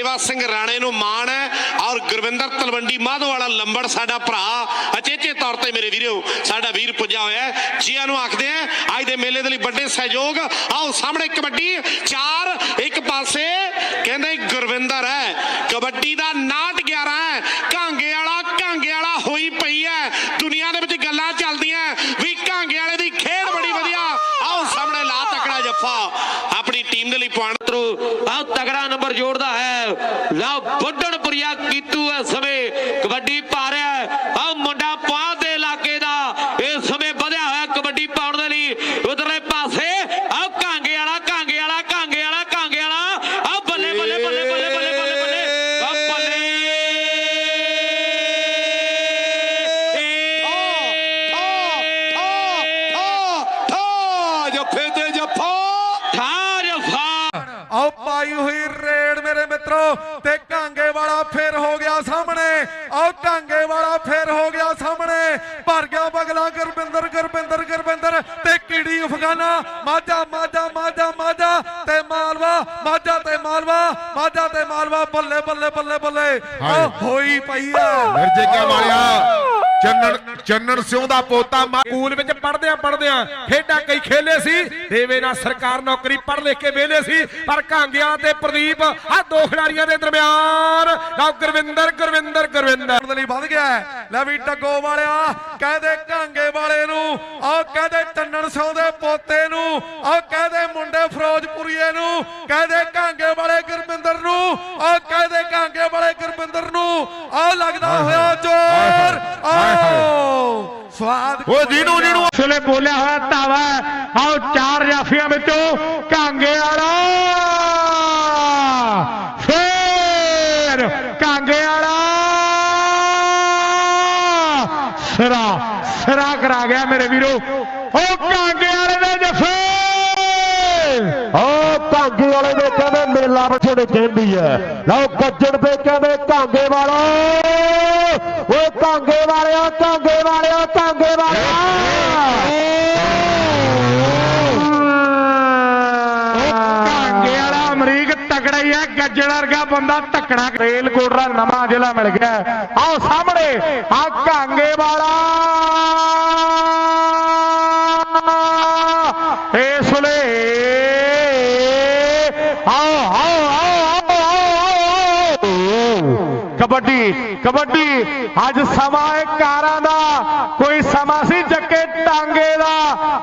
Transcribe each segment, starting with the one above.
ਸੇਵਾ ਸਿੰਘ ਰਾਣੇ ਨੂੰ ਮਾਣ ਹੈ ਔਰ ਗੁਰਵਿੰਦਰ ਤਲਵੰਡੀ ਮਾਧੋ ਵਾਲਾ ਲੰਬੜ ਸਾਡਾ ਭਰਾ ਅਚੇਚੇ ਤੌਰ ਤੇ ਮੇਰੇ ਵੀਰੋ, ਸਾਡਾ ਵੀਰ ਪੁੱਜਾ ਹੋਇਆ ਜੀਆਂ ਨੂੰ ਆਖਦੇ ਆ ਅੱਜ ਦੇ ਮੇਲੇ ਦੇ ਲਈ ਵੱਡੇ ਸਹਿਯੋਗ। ਆਓ ਸਾਹਮਣੇ ਕਬੱਡੀ, ਚਾਰ ਇੱਕ ਪਾਸੇ, ਕਹਿੰਦੇ ਗੁਰਵਿੰਦਰ ਹੈ, ਕਬੱਡੀ ਦਾ 911 ਹੈ ਕਾਂਗੇ ਵਾਲਾ ਕਾਂਗੇ ਵਾਲਾ ਹੋਈ ਪਈ ਹੈ। ਦੁਨੀਆ ਦੇ ਵਿੱਚ ਗੱਲਾਂ ਚੱਲਦੀਆਂ ਵੀ ਕਾਂਗੇ ਵਾਲੇ ਦੀ ਖੇਡ ਬੜੀ ਵਧੀਆ। ਆਓ ਸਾਹਮਣੇ ਲਾ ਤਕੜਾ ਜੱਫਾ, ਆਪਣੀ ਟੀਮ ਦੇ ਲਈ ਪੁਆਇੰਟ ਥਰੂ ਨੰਬਰ ਜੋੜਦਾ ਹੈ। ਲਓ ਵੱਡਣਪੁਰੀਆ ਕੀਤੂ ਇਸ ਸਮੇਂ ਕਬੱਡੀ ਪਾ ਰਿਹਾ ਹੈ। ਆ ਮੁੰਡਾ ਪੁਆਧ ਦੇ ਇਲਾਕੇ ਦਾ ਇਸ ਸਮੇਂ ਵਧਿਆ ਹੋਇਆ ਕਬੱਡੀ ਪਾਉਣ ਦੇ ਲਈ। ਉਧਰਲੇ ਪਾਸੇ ਆ ਕਾਂਗੇ ਵਾਲਾ ਕਾਂਗੇ ਵਾਲਾ ਕਾਂਗੇ ਵਾਲਾ ਕਾਂਗੇ ਵਾਲਾ। ਆ ਬੱਲੇ ਬੱਲੇ ਬੱਲੇ ਬੱਲੇ ਬੱਲੇ ਬੱਲੇ ਬੱਲੇ ਆ ਬੱਲੇ। ਜੱਫੇ ਤੇ ਜੱਫਾ। ਠਾ ਜਫਾ ਆਓ ਪਾਈ ਹੋਈ ਮਿੱਤਰੋ ਤੇ ਕਾਂਗੇ ਵਾਲਾ ਫੇਰ ਹੋ ਗਿਆ ਸਾਹਮਣੇ। ਆਓ ਕਾਂਗੇ ਵਾਲਾ ਫੇਰ ਹੋ ਗਿਆ ਸਾਹਮਣੇ। ਭਰ ਗਿਆ ਬਗਲਾ ਗੁਰਬਿੰਦਰ ਗੁਰਬਿੰਦਰ ਗੁਰਬਿੰਦਰ ਤੇ ਕੀੜੀ ਅਫਗਾਨਾ। ਮਾਝਾ ਮਾਝਾ ਮਾਝਾ ਮਾਝਾ ਤੇ ਮਾਲਵਾ ਮਾਝਾ ਤੇ ਮਾਲਵਾ ਮਾਝਾ ਤੇ ਮਾਲਵਾ ਬੱਲੇ ਬੱਲੇ ਬੱਲੇ ਬੱਲੇ। ਹੋਈ ਪਈ ਹੈ ਮਿਰਜੇ ਕਿਆ ਮਾਰਿਆ? ਚੰਨਣ ਚੰਨਣ ਸਿਉਂ ਦਾ ਪੋਤਾ ਸਕੂਲ ਵਿੱਚ ਪੜਦਿਆਂ ਪੜਦਿਆਂ ਖੇਡਾਂ ਕਈ ਖੇਲੇ ਸੀ। ਦੇਵੇ ਨਾਲ ਸਰਕਾਰ ਨੌਕਰੀ ਪੜ ਲਿਖ ਕੇ ਵੇਲੇ ਸੀ। ਪਰ ਕਾਂਗਿਆਂ ਤੇ ਪ੍ਰਦੀਪ ਆ ਦੋ ਖਿਡਾਰੀਆਂ ਦੇ ਦਰਮਿਆਨ। ਲਓ ਗੁਰਵਿੰਦਰ ਗੁਰਵਿੰਦਰ ਗੁਰਵਿੰਦਰ। ਦੇ ਲਈ ਵੱਧ ਗਿਆ। ਲੈ ਵੀ ਟੱਗੋ ਵਾਲਿਆ ਕਹਦੇ ਕਾਂਗੇ ਵਾਲੇ ਨੂੰ ਆਹ ਕਹਦੇ ਟੰਨਣ ਸਿਉ ਦੇ ਪੋਤੇ ਨੂੰ ਆਹ ਕਹਦੇ ਮੁੰਡੇ ਫਿਰੋਜ਼ਪੁਰੀਏ ਨੂੰ ਕਹਦੇ ਕਾਂਗੇ ਵਾਲੇ ਗੁਰਮਿੰਦਰ ਨੂੰ ਆਹ ਕਹਦੇ ਕਾਂਗੇ ਵਾਲੇ ਗੁਰਮਿੰਦਰ ਨੂੰ ਆਹ ਲੱਗਦਾ ਹੋਇਆ ਜ਼ੋਰ। ਆਓ ਓ ਜਿਹਨੂੰ ਜਿਹਨੂੰ ਇਸ ਵੇਲੇ ਬੋਲਿਆ ਹੋਇਆ ਧਾਵਾ ਹੈ। ਆਓ ਚਾਰ ਜਾਫੀਆਂ ਵਿੱਚੋਂ ਕਾਂਗੇ ਵਾਲਾ। ਫੇਰ ਕਾਂਗੇ ਵਾਲਾ। ਸਿਰਾ ਸਿਰਾ ਕਰਾ ਗਿਆ ਮੇਰੇ ਵੀਰੋ। ਉਹ ਕਾਂਗੇ ਵਾਲੇ ਦੇ ਜਫੇ। ਓ ਕਾਂਗੇ ਵਾਲੇ ਦੇ ਕਹਿੰਦੇ ਮੇਲਾ ਬਛੜੇ ਕਹਿੰਦੀ ਐ ਲਓ ਗੱਜਣ ਤੇ ਕਹਿੰਦੇ ਕਾਂਗੇ ਵਾਲਾ। ਓਏ ਕਾਂਗੇ ਵਾਲਿਆ ਕਾਂਗੇ ਵਾਲਿਆ ਕਾਂਗੇ ਵਾਲਿਆ ਕਾਂਗੇ ਵਾਲਾ ਅਮਰੀਕ ਤਕੜਾ ਹੀ ਹੈ, ਗੱਜੜ ਵਰਗਾ ਬੰਦਾ ਤਕੜਾ। ਰੇਲ ਕੋਟਰਾ ਨਵਾਂ ਜ਼ਿਲ੍ਹਾ ਮਿਲ ਗਿਆ ਆਓ ਸਾਹਮਣੇ, ਆ ਕਾਂਗੇ ਵਾਲਾ। ਇਸ ਲਈ ਆਓ ਆਓ ਆਓ ਆਓ ਕਬੱਡੀ ਕਬੱਡੀ। ਅੱਜ ਸਮਾਂ ਹੈ ਕਾਰਾਂ ਦਾ। ਕੋਈ ਸਮਾਂ ਸੀ ਜੱਕੇ ਟਾਂਗੇ ਦਾ।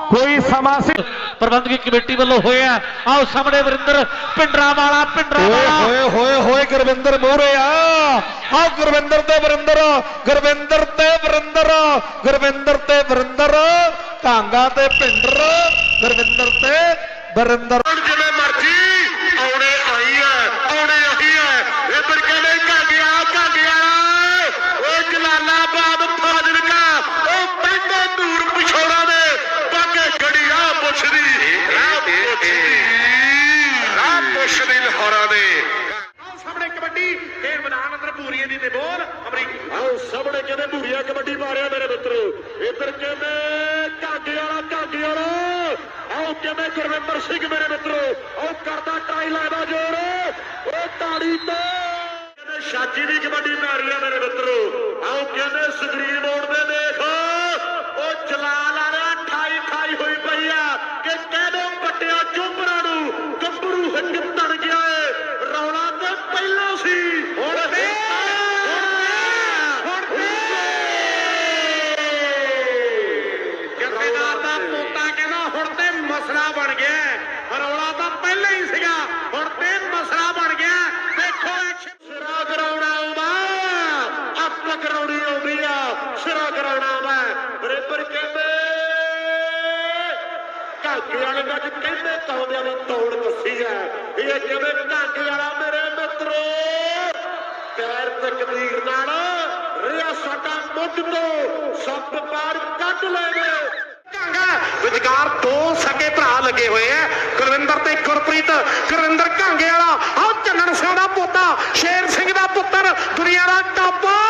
ਕੋਈ ਸਮਾਂ ਸੀ ਪ੍ਰਬੰਧਕੀ ਕਮੇਟੀ ਵੱਲੋਂ ਹੋਇਆ ਆਓ ਸਾਹਮਣੇ ਵਰਿੰਦਰ ਪਿੰਡਰਾ ਵਾਲਾ ਪਿੰਡਰਾ ਵਾਲਾ। ਓਏ ਹੋਏ ਹੋਏ ਗੁਰਵਿੰਦਰ ਮੋਰੇ ਆ। ਆ ਗੁਰਵਿੰਦਰ ਤੇ ਵਰਿੰਦਰ ਗੁਰਵਿੰਦਰ ਤੇ ਵਰਿੰਦਰ ਗੁਰਵਿੰਦਰ ਤੇ ਵਰਿੰਦਰ ਕਾਂਗਾ ਤੇ ਪਿੰਡਰ ਗੁਰਵਿੰਦਰ ਤੇ ਵਰਿੰਦਰ। ਜਿਵੇਂ ਮਰਜ਼ੀ ਆਉਣੇ ਆਈ ਹੈ ਆਉਣੇ ਆਈ ਹੈ ਇਧਰ ਕਹਿੰਦੇ ਕਾਗਿਆ ਕਾਗਿਆ ਓ ਜਲਾਲਾਬਾਦ ਫਾਜ਼ਿਲਕਾ ਉਹ ਪੈਂਦੇ ਦੂਰ ਪਿਛੋੜਾ ਦੇ ਬਾਗੇ ਗੜੀ ਆ ਪੁੱਛਦੀ ਰਾਹ ਪੁੱਛਦੀ ਰਾਹ ਪੁੱਛਦੀ ਲਾਹੌਰਾਂ ਦੇ। ਆਓ ਸਾਹਮਣੇ ਕਬੱਡੀ ਖੇਡ ਮੈਦਾਨ ਅੰਦਰ ਭੂਰੀਏ ਦੀ ਤੇ ਬੋਲ ਅਮਰੀਕ। ਆਓ ਸਾਹਮਣੇ ਕਹਿੰਦੇ ਭੂਰੀਆ ਕਬੱਡੀ ਮਾਰਿਆ ਮੇਰੇ ਮਿੱਤਰੋ। ਇੱਧਰ ਕਹਿੰਦੇ ਕਾਗੇ ਵਾਲਾ ਕਾਗੇ ਵਾਲਾ। ਆਓ ਕਹਿੰਦੇ ਗੁਰਵਿੰਦਰ ਸਿੰਘ ਮੇਰੇ ਮਿੱਤਰੋ। ਆਓ ਕਰਦਾ ਟਰਾਈ ਲਾਦਾ ਜੋਰ। ਉਹ ਤਾੜੀ ਤੇ। ਕਹਿੰਦੇ ਸ਼ਾਜੀ ਦੀ ਕਬੱਡੀ ਮਾਰੀ ਆ ਮੇਰੇ ਮਿੱਤਰੋ ਆਓ ਕਹਿੰਦੇ ਸਕਰੀਨ ਬੋਰਡ ਤੇ ਦੇਖ ਉਹ ਜਲਾਲ ਵਾਲਾ 28 28 ਹੋਈ ਪਈ ਆ ਕਿ ਕਹਿਦੋ ਪੱਟਿਆ ਚੋਪਰਾਂ ਨੂੰ ਗੱਭਰੂ ਹਿੰਗ ਤਣ ਗਿਆ ਏ ਰੌਲਾ ਤੇ ਪਹਿਲਾਂ ਸੀ ਹੁਣ ਤੇ ਹੁਣ ਜਥੇਦਾਰ ਦਾ ਪੋਤਾ ਕਹਿੰਦਾ ਹੁਣ ਤੇ ਮਸਲਾ ਬਣ ਗਿਆ ਰੌਲਾ ਤਾਂ ਪਹਿਲਾਂ ਹੀ ਸੀਗਾ ਹੁਣ ਤੇ ਮਸਲਾ ਬਣ ਗਿਆ ਦੇਖੋ ਐਕਸ਼ਨ ਸਿਰਾ ਕਰਾਉਣਾ ਆਉਂਦਾ ਅੱਪ ਕਰਾਉਣੀ ਆਉਂਦੀ ਆ ਸਿਰਾ ਕਰਾਉਣਾ ਆਉਂਦਾ ਬਰੇਬਰ ਕਹਿੰਦੇ ਘਾਗੇ ਵਾਲੇ ਦਾ ਅੱਜ ਕਹਿੰਦੇ ਕੌਂਦਿਆਂ ਦੀ ਤੋੜ ਦੱਸੀ ਹੈ ਇਹ ਕਹਿੰਦੇ ਘਾਗੇ ਵਾਲਾ ਮੇਰੇ ਮਿੱਤਰੋ ਪੈਰ ਤਕਦੀਰ ਨਾਲ ਰਿਆ ਸਾਡਾ ਮੁੱਢ ਤੋਂ ਸੱਪ ਪਾਰ ਕੱਢ ਲੈਵੇ ਕਾਂਗਾ ਵਿਚਕਾਰ ਦੋ ਸਕੇ ਭਰਾ ਲੱਗੇ ਹੋਏ ਐ ਕੁਲਵਿੰਦਰ ਤੇ ਗੁਰਪ੍ਰੀਤ। ਗੁਰਵਿੰਦਰ ਘਾਂਗੇ ਵਾਲਾ। ਆਹ ਚੰਨਣ ਸਿੰਘ ਦਾ ਪੋਤਾ। ਸ਼ੇਰ ਸਿੰਘ ਦਾ ਪੁੱਤਰ। ਦੁਨੀਆ ਦਾ ਟਾਪਾ।